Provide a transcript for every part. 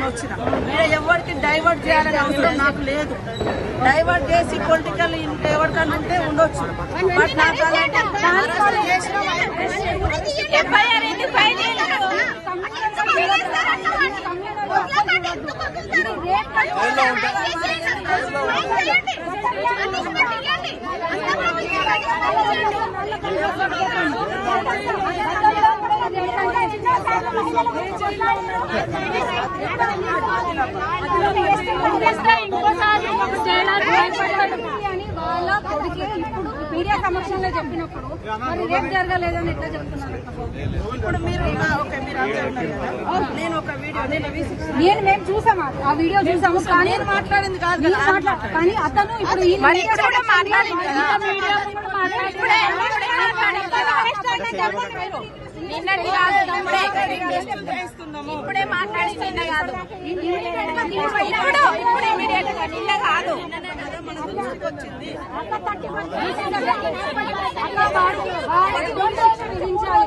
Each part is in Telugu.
నేను వచ్చిన. నేను ఎవరికి డైవర్ట్ చేయాలని అవసరం నాకు లేదు. డైవర్ట్ చేసి పొలిటికల్ ఎవరికన్నా ఉంటే ఉండొచ్చు. బట్ నాకు అలాంటి అరెస్ట్ చేసిన ఎఫ్ఐఆర్ ఎందుకు ఫైల్ చేయలేదు? అని వాళ్ళ కొడుకే ఇప్పుడు మీడియా సమక్షంలో చెప్పినప్పుడు మరి రేపు జరగలేదని ఎట్లా చెప్తున్నారు ఇప్పుడు మీరు ఓకే నేను ఒక వీడియో నేను V6 నేను మేము చూసాము ఆ వీడియో చూసాము కానీ మాట్లాడింది కాదు. కానీ అతను ఇప్పుడు మాట్లాడింది ఇప్పుడే మాట్లాడింది కాదు. నిన్న కాదు. ఇప్పుడు ఇప్పుడు ఇమీడియట్గా నిన్న కాదు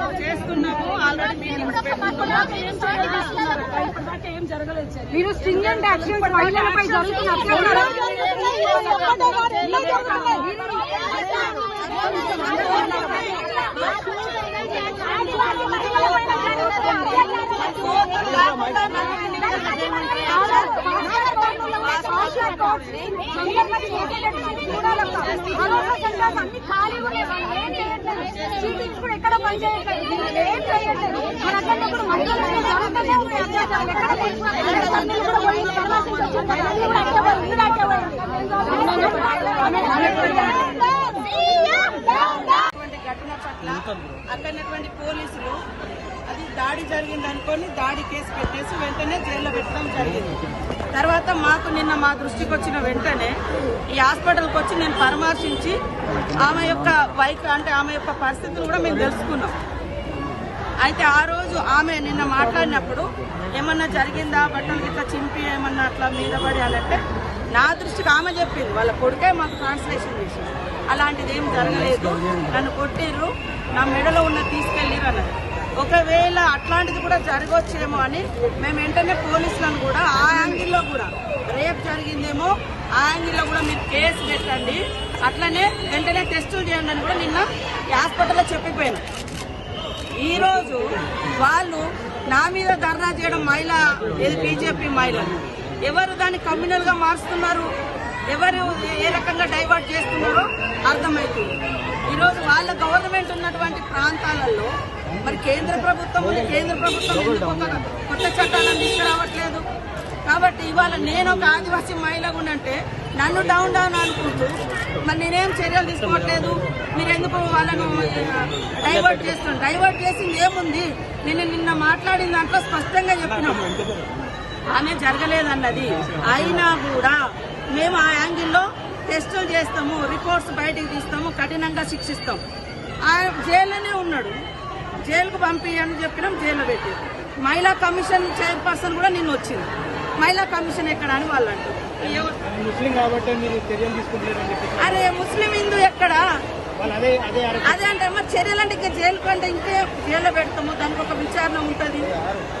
మీరు మీరు చేస్తున్నాము ఆల్రెడీ మీరు స్ట్రింజెంట్ యాక్షన్ మహిళలపై జరుగుతున్న ఏం అత్యాచారాలు. ఎక్కడ పోయి- కూడా పోయి పరామర్శించి వచ్చి కూడా అట్టే పోయి, వీడు అట్టే పోయి. అటువంటి ఘటన పట్ల అక్కడ పోలీసులు దాడి జరిగింది అనుకొని దాడి కేసు పెట్టేసి వెంటనే జైల్లో పెట్టడం జరిగింది. తర్వాత మాకు నిన్న మా దృష్టికి వచ్చిన వెంటనే ఈ హాస్పిటల్కి వచ్చి నేను పరామర్శించి ఆమె యొక్క వైక్ అంటే ఆమె యొక్క పరిస్థితులు కూడా మేము తెలుసుకున్నాం. అయితే ఆ రోజు ఆమె నిన్న మాట్లాడినప్పుడు ఏమన్నా జరిగిందా? బట్టలు ఇట్లా చింపి ఏమన్నా అట్లా మీద పడి అనంటే నా దృష్టికి ఆమె చెప్పింది. వాళ్ళ కొడుకే మాకు ట్రాన్స్లేషన్ చేసింది అలాంటిది ఏం జరగలేదు. నన్ను కొట్టిర్రు. నా మెడలో ఉన్న తీసుకెళ్ళిరు అన్నది. ఒకవేళ అట్లాంటిది కూడా జరగవచ్చేమో అని మేము వెంటనే పోలీసులను కూడా ఆ యాంగిల్లో కూడా రేపు జరిగిందేమో ఆ యాంగిల్లో కూడా మీరు కేసు పెట్టండి. అట్లనే వెంటనే టెస్టులు చేయండి అని కూడా నిన్న హాస్పిటల్లో చెప్పిపోయాను. ఈరోజు వాళ్ళు నా మీద ధర్నా చేయడం మహిళ ఇది బీజేపీ మహిళలు. ఎవరు దాన్ని కమ్యూనల్గా మారుస్తున్నారు ఎవరు ఏ రకంగా డైవర్ట్ చేస్తున్నారో అర్థమవుతుంది. ఈరోజు వాళ్ళ గవర్నమెంట్ ఉన్నటువంటి ప్రాంతాలలో మరి కేంద్ర ప్రభుత్వం ఉంది కేంద్ర ప్రభుత్వం ఎందుకు కొత్త చట్టాలను తీసుకురావట్లేదు? కాబట్టి ఇవాళ నేను ఒక ఆదివాసీ మహిళగా ఉండంటే నన్ను డౌన్ డౌన్ అనుకుంటూ మరి నేనేం చర్యలు తీసుకోవట్లేదు? మీరు ఎందుకు వాళ్ళను డైవర్ట్ చేస్తున్నారు? డైవర్ట్ చేసింది ఏముంది? నేను నిన్న మాట్లాడిన దాంట్లో స్పష్టంగా చెప్పినాము ఆమె జరగలేదన్నది. అయినా కూడా మేము ఆ యాంగిల్లో టెస్టులు చేస్తాము రిపోర్ట్స్ బయటికి తీస్తాము కఠినంగా శిక్షిస్తాం. ఆయన జైల్లోనే ఉన్నాడు. జైలుకు పంపించని చెప్పినాం జైల్లో పెట్టి మహిళా కమిషన్ చైర్పర్సన్ కూడా నిన్న వచ్చింది. మహిళా కమిషన్ ఎక్కడ అని వాళ్ళు అంటారు అరే ముస్లిం హిందూ ఎక్కడ? అదే అంటే మరి చర్యలు అంటే ఇంకా జైలు కంటే ఇంకే జైల్లో పెడతాము దానికి ఒక విచారణ ఉంటుంది.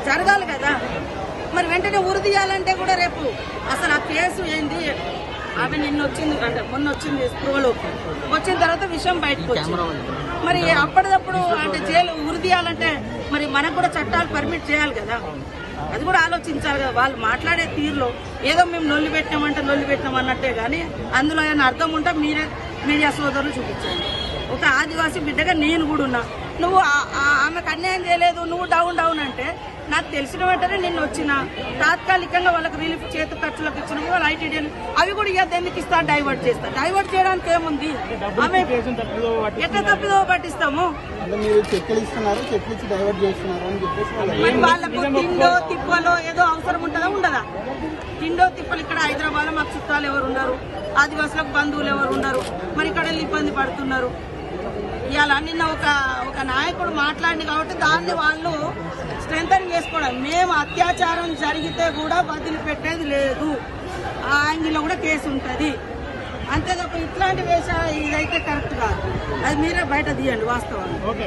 జరగాలి కదా. మరి వెంటనే ఉరి తీయాలంటే కూడా రేపు అసలు ఆ కేసు ఏంది? ఆమె నిన్న వచ్చింది అంటే మొన్న వచ్చింది స్పృహలోకి వచ్చిన తర్వాత విషయం బయటకు వచ్చింది. మరి అప్పటిదప్పుడు అంటే జైలు ఉరి తీయాలంటే మరి మనకు కూడా చట్టాలు పర్మిట్ చేయాలి కదా. అది కూడా ఆలోచించాలి కదా. వాళ్ళు మాట్లాడే తీరులో ఏదో మేము నొల్లి పెట్టామంటే నొల్లి పెట్టాం అన్నట్టే కానీ అందులో ఏమైనా అర్థం ఉంటే మీరే మీడియా సోదరులు చూపించండి. ఒక ఆదివాసీ బిడ్డగా నేను కూడా ఉన్నా. నువ్వు ఆమెకు అన్యాయం చేయలేదు నువ్వు డౌన్ డౌన్ అంటే నాకు తెలిసిన వెంటనే నిన్ను వచ్చిన తాత్కాలికంగా వాళ్ళకి రిలీఫ్ చేతి ఖర్చులకు ఇచ్చిన వాళ్ళు ఐటీడీ అవి కూడా ఇక ఎందుకు ఇస్తా డైవర్ట్ చేస్తా. డైవర్ట్ చేయడానికి ఏముంది? ఆమె ఎట్లా తప్పిదో పట్టిస్తాము? వాళ్ళు వాళ్ళకు తిండో తిప్పలో ఏదో అవసరం ఉంటుందా? ఉండదా? తిండో తిప్పలు ఇక్కడ హైదరాబాద్లో మాకు చుట్టాలు ఎవరు ఉన్నారు? ఆదివాసులకు బంధువులు ఎవరు ఉన్నారు? మరి ఇక్కడ వెళ్ళి ఇబ్బంది పడుతున్నారు? ఇవాళ నిన్న ఒక ఒక నాయకుడు మాట్లాడింది కాబట్టి దాన్ని వాళ్ళు స్ట్రెంగ్తన్ చేసుకోవడం. మేము అత్యాచారం జరిగితే కూడా వదిలిపెట్టేది లేదు. ఆ యాంగిల్లో కూడా కేసు ఉంటుంది. అంతే తప్ప ఇట్లాంటి వేష ఇదైతే కరెక్ట్ కాదు. అది మీరే బయట తీయండి వాస్తవం ఓకే